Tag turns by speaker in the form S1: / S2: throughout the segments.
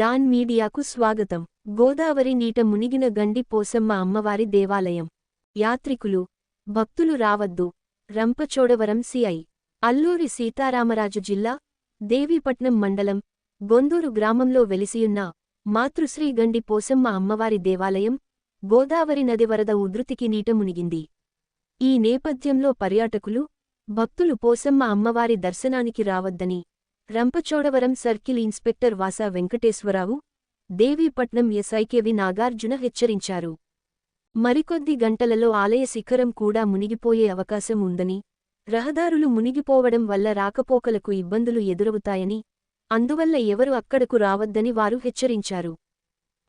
S1: Don మీడియాకు స్వాగతం. గోదావరి నీట మునిగిన గండి పోసమ్మ అమ్మవారి దేవాలయం. యాత్రికులు భక్తులు రావద్దు. రంపచోడవరం సిఐ అల్లూరి సీతారామరాజు జిల్లా దేవీపట్నం మండలం గొందూరు గ్రామంలో వెలిసియున్న మాతృశ్రీ గండి పోసమ్మ అమ్మవారి దేవాలయం గోదావరి నది వరద ఉధృతికి నీట మునిగింది. ఈ నేపథ్యంలో పర్యాటకులు భక్తులు పోసమ్మ అమ్మవారి దర్శనానికి రావద్దని Rampachodavaram circle inspector Vasa Venkateswara Rao Devipatnam SI K V Nagarjuna హెచ్చరించారు. మరికొద్ది గంటలలో ఆలయ శిఖరం కూడా మునిగిపోయే అవకాశం ఉందని రహదారులు మునిగిపోవడం వల్ల రాకపోకలకు ఇబ్బందులు ఎదురవుతాయని అందువల్ల ఎవరు అక్కడకు రావద్దని వారు హెచ్చరించారు.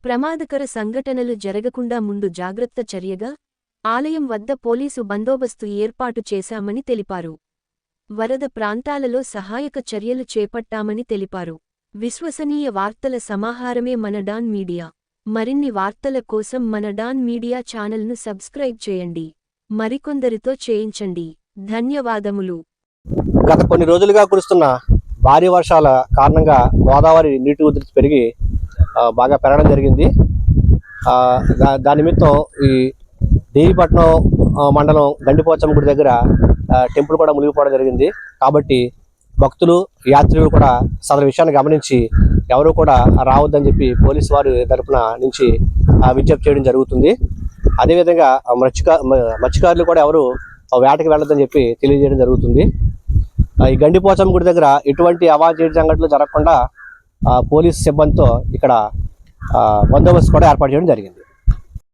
S1: ప్రమాదకర సంఘటనలు జరగకుండా ముందు జాగ్రత్త చర్యగా ఆలయం వద్ద పోలీసు బందోబస్తు ఏర్పాటు చేశామని తెలిపారు. వరద ప్రాంతాలలో సహాయక చర్యలు చేపట్టామని తెలిపారు. విశ్వసనీయ వార్తల సమాహారమే మన డాన్ మీడియా. మరిన్ని వార్తల కోసం మన డాన్ మీడియా ఛానల్ను సబ్స్క్రైబ్ చేయండి. మరికొందరితో చేయించండి. ధన్యవాదములు.
S2: గత కొన్ని రోజులుగా కురుస్తున్న భారీ వర్షాల కారణంగా గోదావరి నీటి ఉధృతి పెరిగి బాగా పెరగడం జరిగింది. దా- దాని నిమిత్తం ఈ దేవీపట్నం మండలం గండిపోచమ్మ గుడి దగ్గర టెంపుల్ కూడా మునిగిపోవడం జరిగింది. కాబట్టి భక్తులు యాత్రికులు కూడా సదరు విషయాన్ని గమనించి ఎవరు కూడా రావద్దని చెప్పి పోలీసు వారి తరపున నుంచి విజ్ఞప్తి చేయడం జరుగుతుంది. అదేవిధంగా ఆ, మత్స్యకా మత్స్యకారులు కూడా ఎవరు వేటకి వెళ్ళొద్దని చెప్పి తెలియజేయడం జరుగుతుంది. ఈ గండిపోచం గుడి దగ్గర ఎటువంటి అవాంఛనీయ సంఘటనలు జరగకుండా పోలీస్ సిబ్బందితో ఇక్కడ బందోబస్తు కూడా ఏర్పాటు చేయడం జరిగింది.